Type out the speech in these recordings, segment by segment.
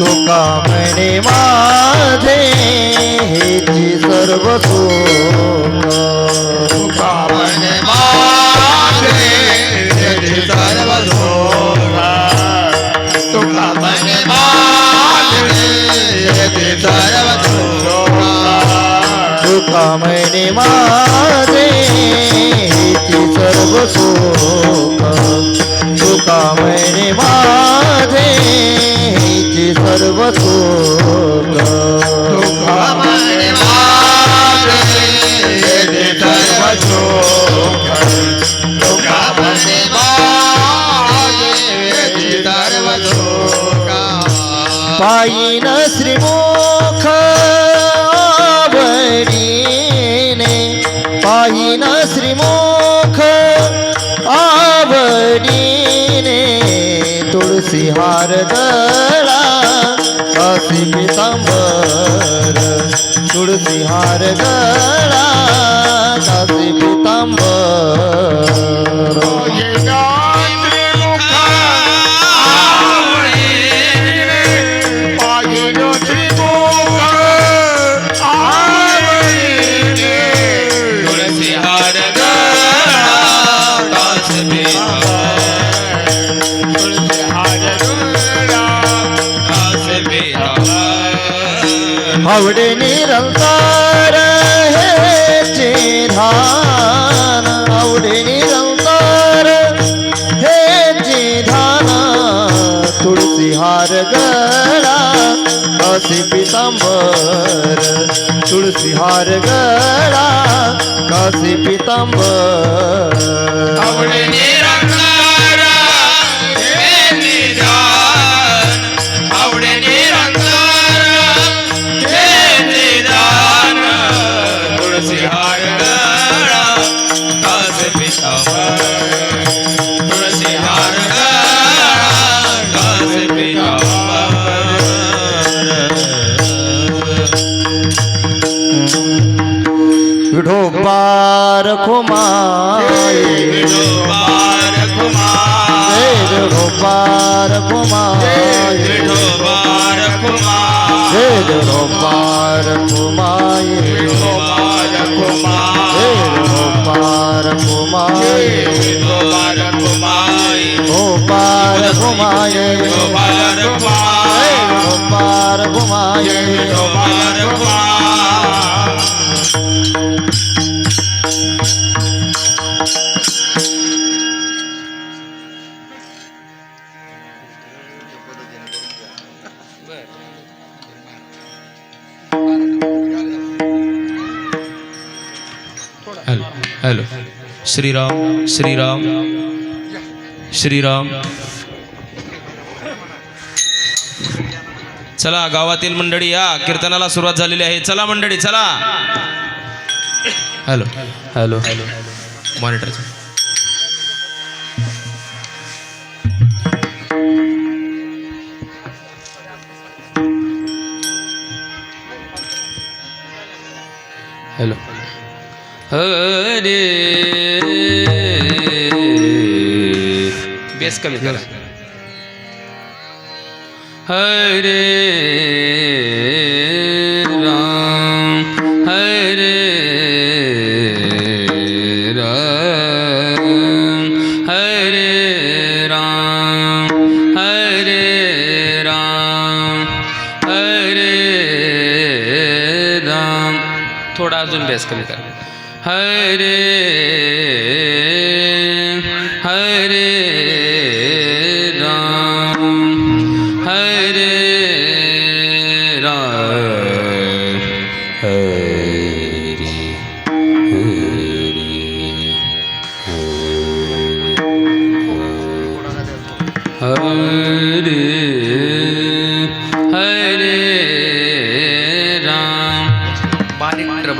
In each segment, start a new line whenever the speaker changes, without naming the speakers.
तुका म्हणे माझे हेची सर्व सुख
तुका म्हणे माझे येथे सर्व सुख तुका म्हणे माझे येथे सर्व सुख
तुका म्हणे माझे हेची सर्व सुख तुका म्हणे माझे हेची सर्व सुख
तुका तुका म्हणे माझे येथे सर्व
पायीन श्रीमुख आवडीने पायीन श्रीमुख आवडीने तुळसी हार गळा पितांबर तुळशी हो, हार गळा काशी पितांबर आवडे निरंतर हेचे धान आवडे निरंतर हेचे धान तुळसी हार गळा काशी पितांबर तुळसी हार गळा काशी पितांबर
आवडे निरंकार कुमार
वेद गोपार
कुमार
वेद गोपार
कुमार
गोपार
कुमार
गोपार
श्रीराम श्रीराम श्रीराम. चला गावातील मंडळी या कीर्तनाला सुरुवात झालेली आहे. चला मंडळी चला. Hello. Hello. Hello. Monitor hello. हरे बेस कमी करा हरे हरे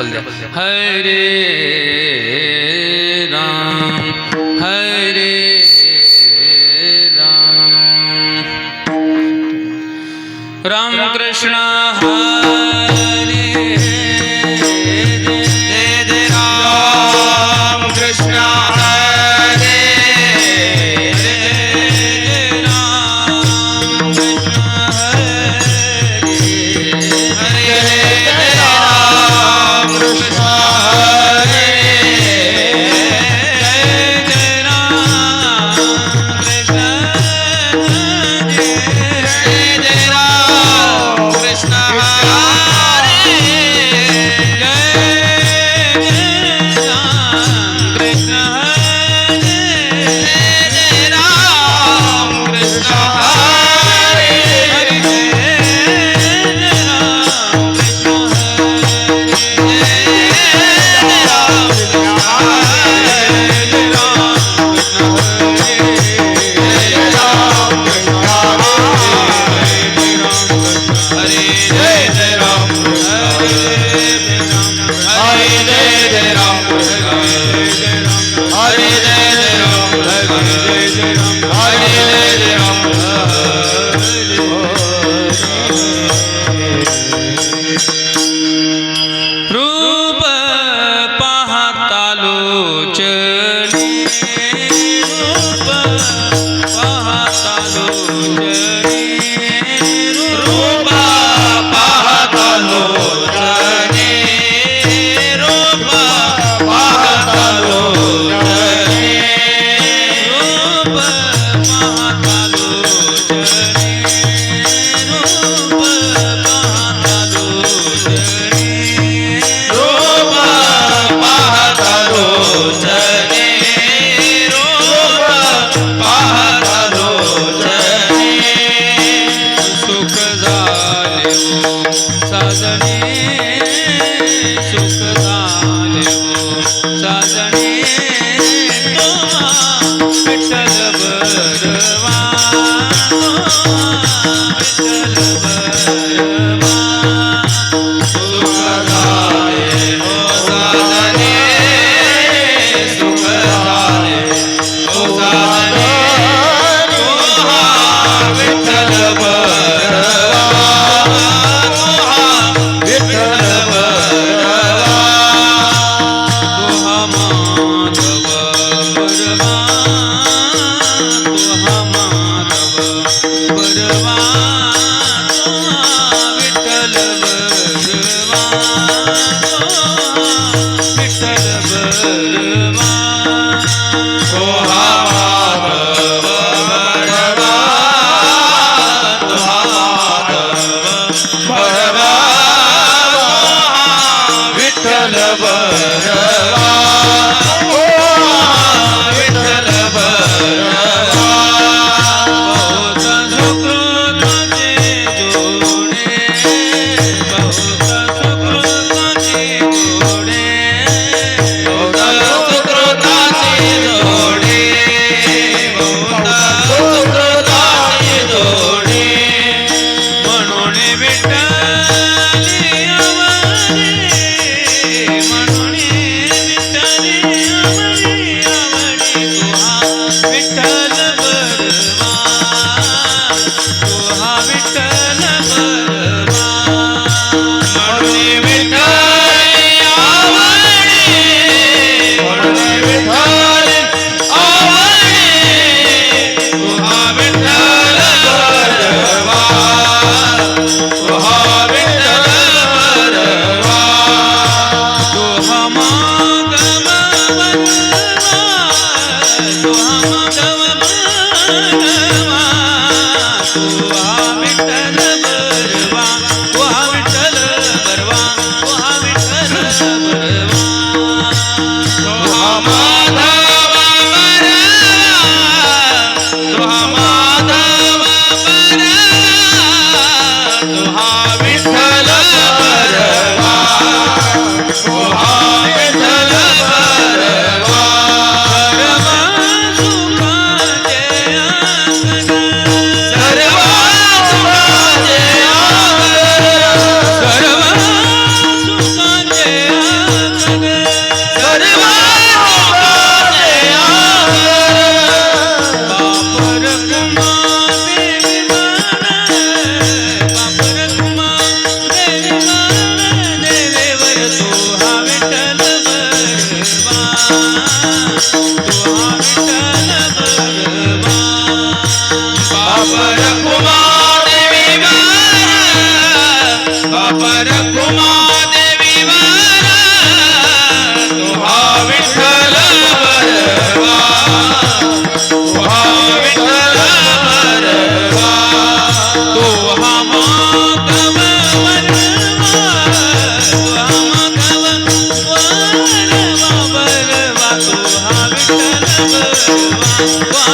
ડબલ દે હરે રામ હરે રામ રામ કૃષ્ણ હરે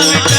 விட்டு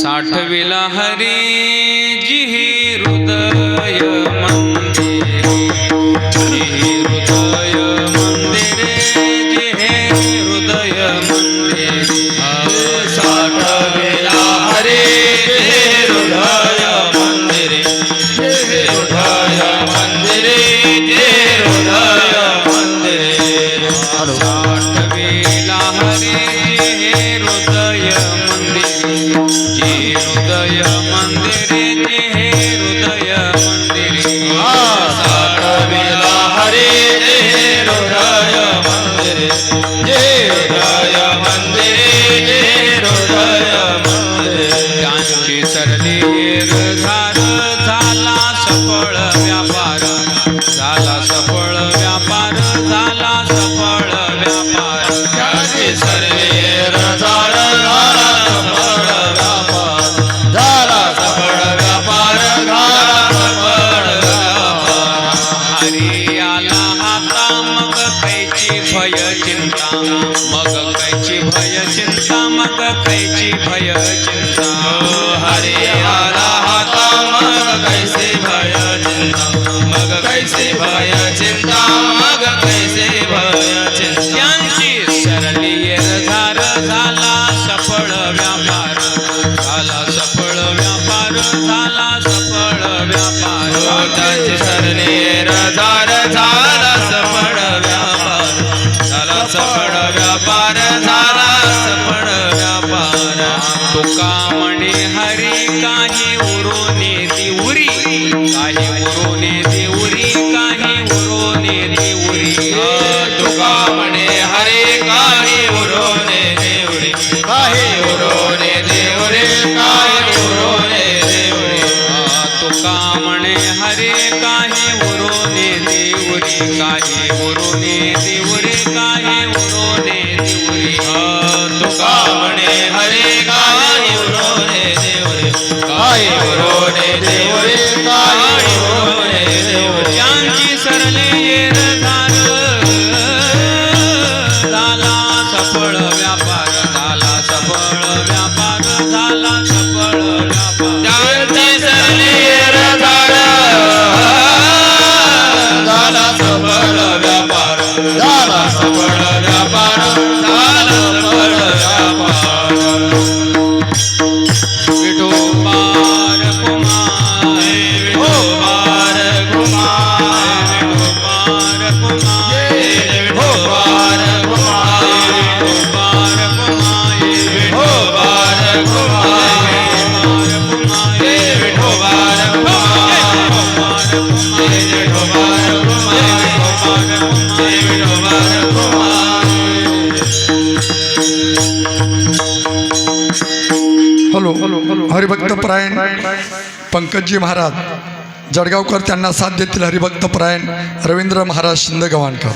साठ मारा हरी जी
हॅलो हरिभक्त प्रायण पंकजी महाराज. जळगावकर त्यांना साथ देतील हरिभक्त प्रायण रवींद्र महाराज शिंदे गव्हाणकर.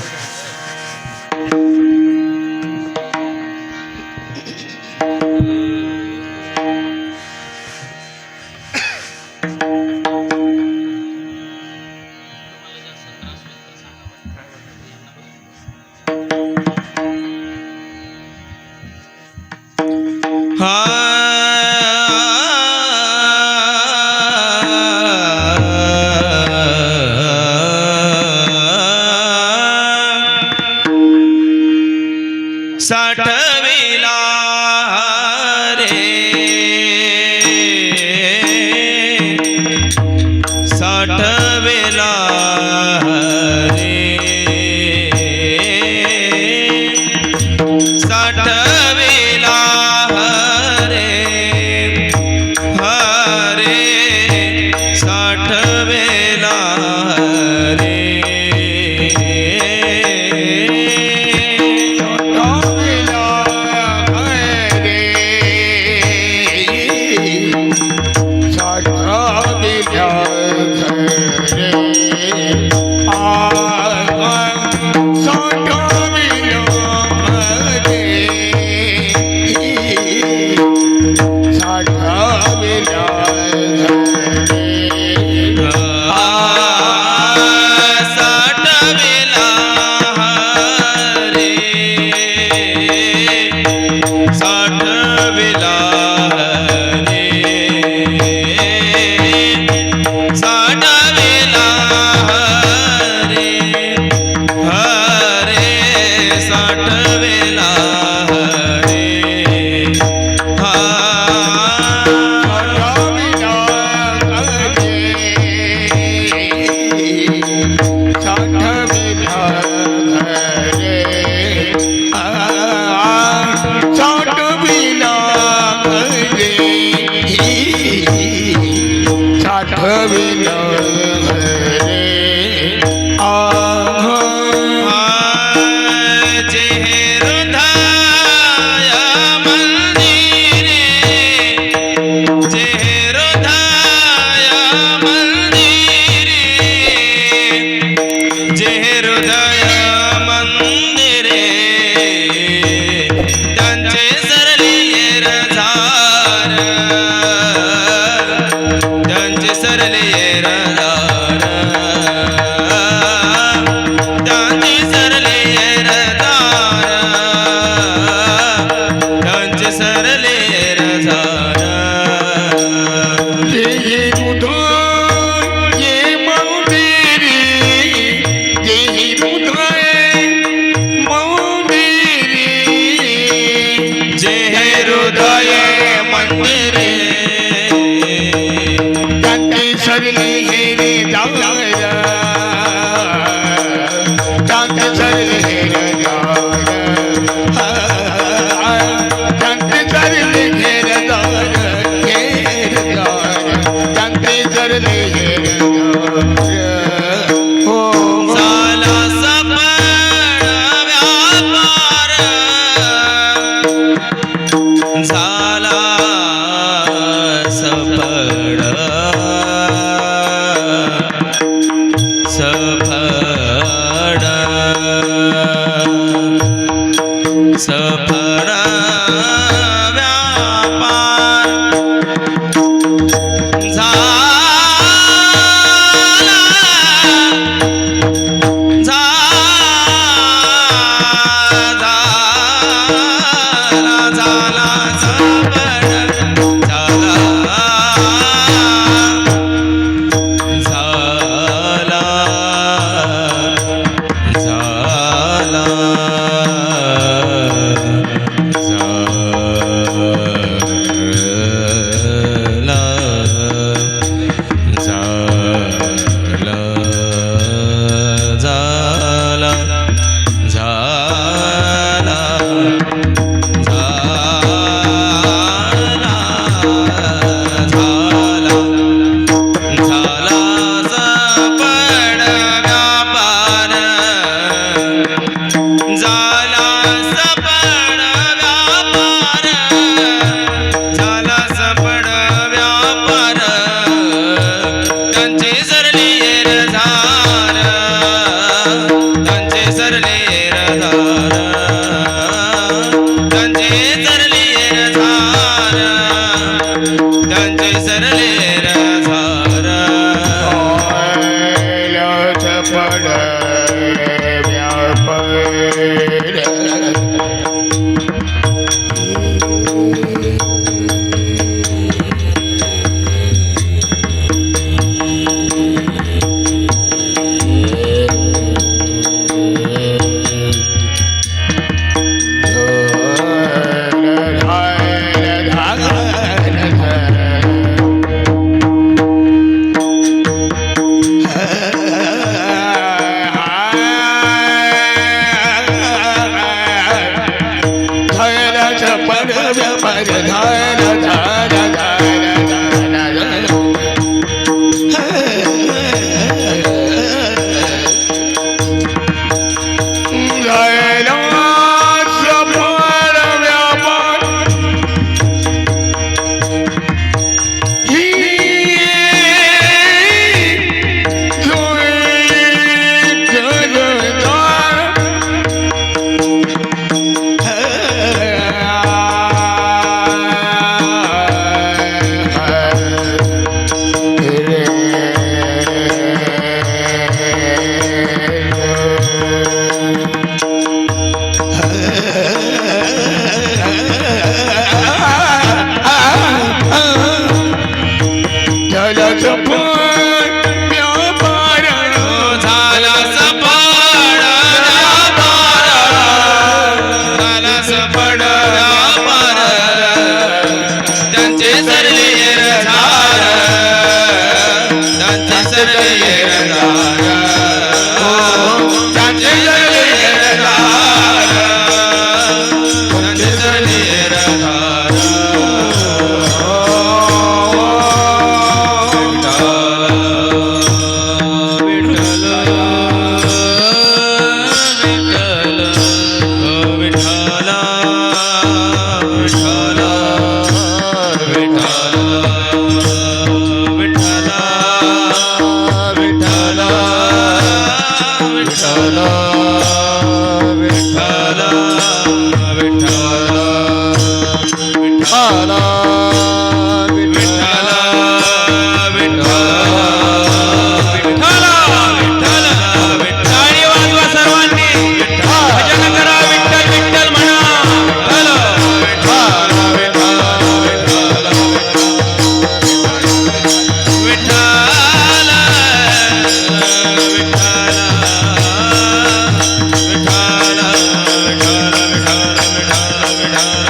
ना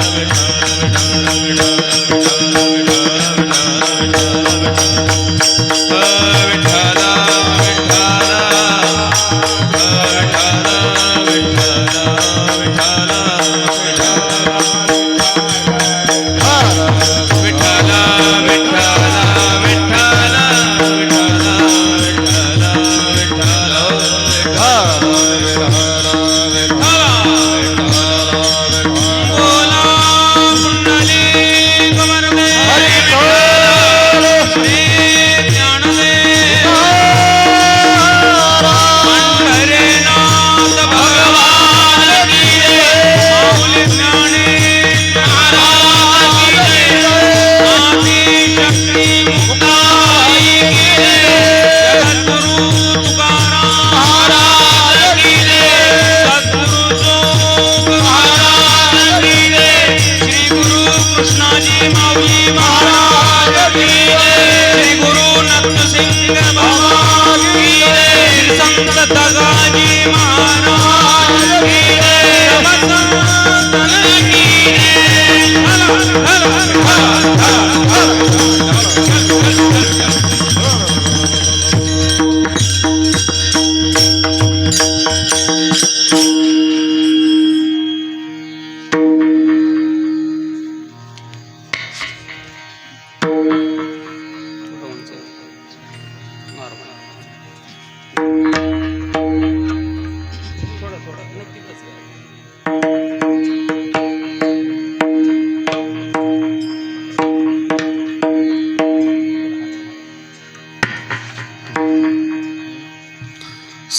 मानो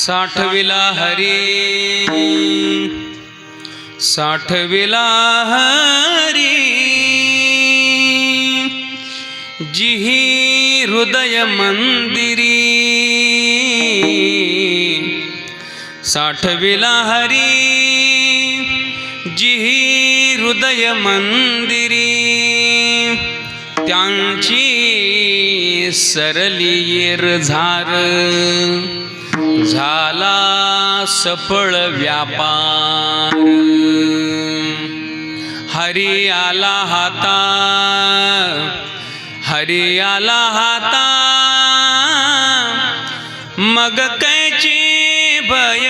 साठविला हरी. साठविला
हरी.
जिही हृदय मंदिरी. साठविला हरी. जिही हृदय मंदिरी. त्यांची सरली झार. झाला सफळ व्यापार. हरी आला हाता हरी आला हाता मग कैची भय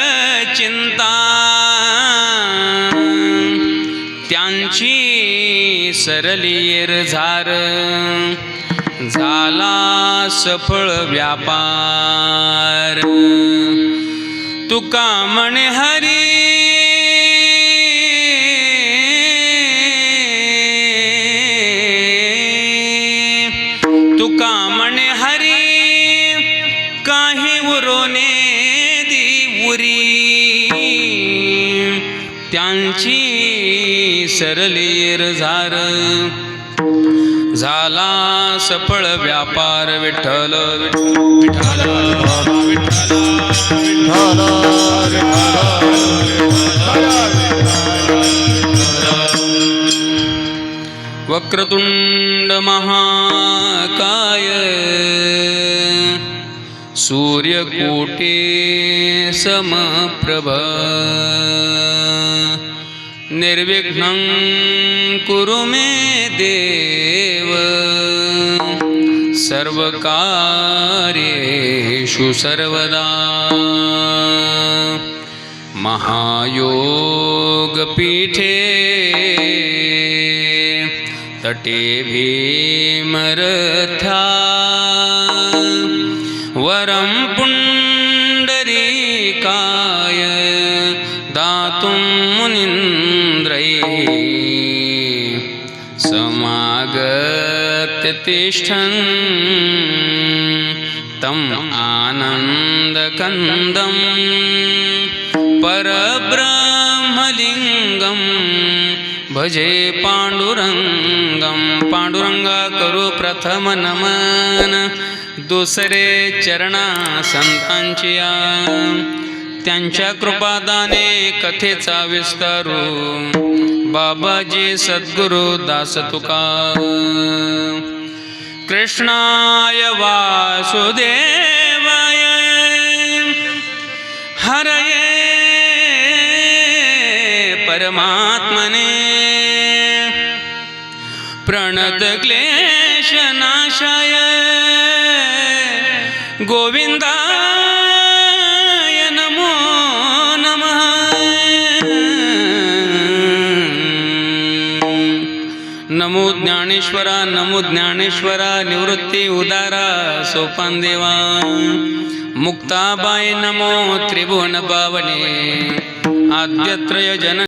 चिंता. त्यांची सरलीर झार. झाला सफळ व्यापार. तुका म्हणे हरी तुका म्हणे हरी काही उरोने दिवुरी त्यांची सरलीर झार झाला सफळ व्यापार विठ्ठल विठ्ठल विठ्ठल वक्रतुंड महाकाय सूर्यकोटे समप्रभ निर्विघ्नं कुरु मे देव। सर्वकार्येषु सर्वदा। महायोगपीठे तटे भीमरथा। वरं पुण्य तिष्ठन् तम् आनन्दकन्दम् परब्रह्मलिङ्गं भजे पांडुरंगम पांडुरंगा करू प्रथम नमन दुसरे चरणा संतांचिया त्यांच्या कृपादाने कथेचा विस्तारू। बाबाजी सद्गुरु दास तुका कृष्णाय वासुदेवाय हरये परमात्मने। प्रणत गोविन्दा ज्ञानेश्वरा नमो ज्ञानेश्वरा निवृत्ती उदारा सोपान देवा मुक्ताबाई नमो त्रिभुवन पावने आद्यत्रय जन